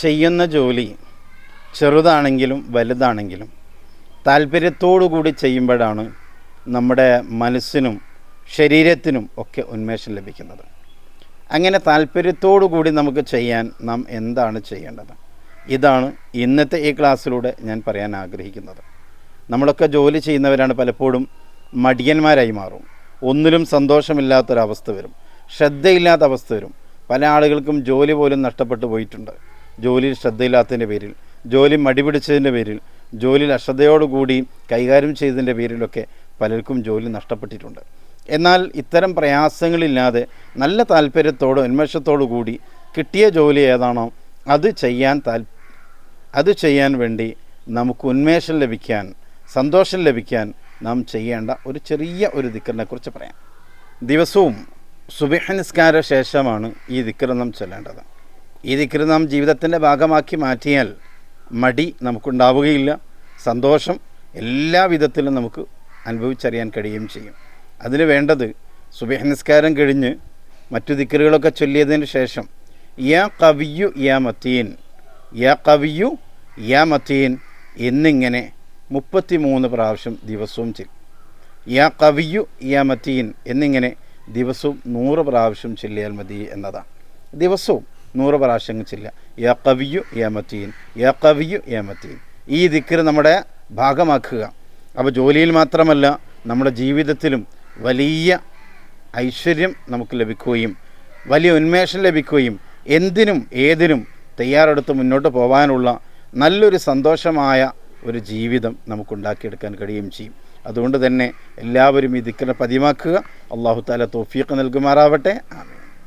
ചെയ്യുന്ന ജോലി ചെറുതാണെങ്കിലും വലുതാണെങ്കിലും കൂടി ചെയ്യുമ്പോഴാണ് നമ്മുടെ മനസ്സിനും ശരീരത്തിനും ഒക്കെ ഉന്മേഷം ലഭിക്കുന്നത്. അങ്ങനെ കൂടി നമുക്ക് ചെയ്യാൻ നാം എന്താണ് ചെയ്യേണ്ടത്? ഇതാണ് ഇന്നത്തെ ഈ ക്ലാസ്സിലൂടെ ഞാൻ പറയാൻ ആഗ്രഹിക്കുന്നത്. നമ്മളൊക്കെ ജോലി ചെയ്യുന്നവരാണ് പലപ്പോഴും മടിയന്മാരായി മാറും. ഒന്നിലും സന്തോഷമില്ലാത്തൊരവസ്ഥ വരും. ശ്രദ്ധയില്ലാത്ത അവസ്ഥ വരും. പല ആളുകൾക്കും ജോലി പോലും നഷ്ടപ്പെട്ടു പോയിട്ടുണ്ട്. ജോലിയിൽ ശ്രദ്ധയില്ലാത്തതിന്റെ പേരിൽ ജോലി മടിപിടിച്ചതിന്റെ പേരിൽ ജോലിയിൽ അശ്രദ്ധയോടുകൂടി കൈകാര്യം ചെയ്തതിന്റെ പേരിലൊക്കെ പലർക്കും ജോലി നഷ്ടപ്പെട്ടിട്ടുണ്ട്. എന്നാൽ ഇത്തരം പ്രയാസങ്ങളില്ലാതെ നല്ല താല്പര്യത്തോടും ഉന്മേഷത്തോടു കൂടി കിട്ടിയ ജോലി ഏതാണോ അത് ചെയ്യാൻ താൽ അത് ചെയ്യാൻ വേണ്ടി നമുക്ക് ഉന്മേഷം ലഭിക്കാൻ സന്തോഷം ലഭിക്കാൻ നാം ചെയ്യേണ്ട ഒരു ചെറിയ ഒരു ദിക്കറിനെക്കുറിച്ച് പറയാം. ദിവസവും സുബിഹ നിസ്കാര ശേഷമാണ് ഈ ദിക്കർ നാം ചൊല്ലേണ്ടത്. ഈ ദിക്കർ നാം ജീവിതത്തിന്റെ ഭാഗമാക്കി മാറ്റിയാൽ മടി നമുക്കുണ്ടാവുകയില്ല സന്തോഷം എല്ലാ വിധത്തിലും നമുക്ക് അനുഭവിച്ചറിയാൻ കഴിയുകയും ചെയ്യും. അതിന് വേണ്ടത് സുബിഹ നിസ്കാരം കഴിഞ്ഞ് മറ്റു ദിക്കറുകളൊക്കെ ചൊല്ലിയതിന് ശേഷം യാ കവിയു യാ മത്തീൻ യാ കവിയു യാ മത്തീൻ എന്നിങ്ങനെ മുപ്പത്തി മൂന്ന് പ്രാവശ്യം ദിവസവും ചെല്ലും. യാ കവിയു യാ മത്തീൻ എന്നിങ്ങനെ ദിവസവും നൂറ് പ്രാവശ്യം ചെല്ലിയാൽ മതി എന്നതാണ്. ദിവസവും നൂറ് പ്രാവശ്യം ചെല്ലുക. യാ കവിയു യാ മത്തീൻ യാ കവിയു യാ മത്തീൻ ഈ ദിക്കർ നമ്മുടെ ഭാഗമാക്കുക. അപ്പോൾ ജോലിയിൽ മാത്രമല്ല നമ്മുടെ ജീവിതത്തിലും വലിയ ഐശ്വര്യം നമുക്ക് ലഭിക്കുകയും വലിയ ഉന്മേഷം ലഭിക്കുകയും എന്തിനും ഏതിനും തയ്യാറെടുത്ത് മുന്നോട്ട് പോകാനുള്ള നല്ലൊരു സന്തോഷമായ ഒരു ജീവിതം നമുക്കുണ്ടാക്കിയെടുക്കാൻ കഴിയുകയും ചെയ്യും. അതുകൊണ്ട് തന്നെ എല്ലാവരും ഈ ദിക്കറിനെ പതിവാക്കുക. അള്ളാഹു താല തോഫീക്ക് നൽകുമാറാവട്ടെ. ആമീൻ.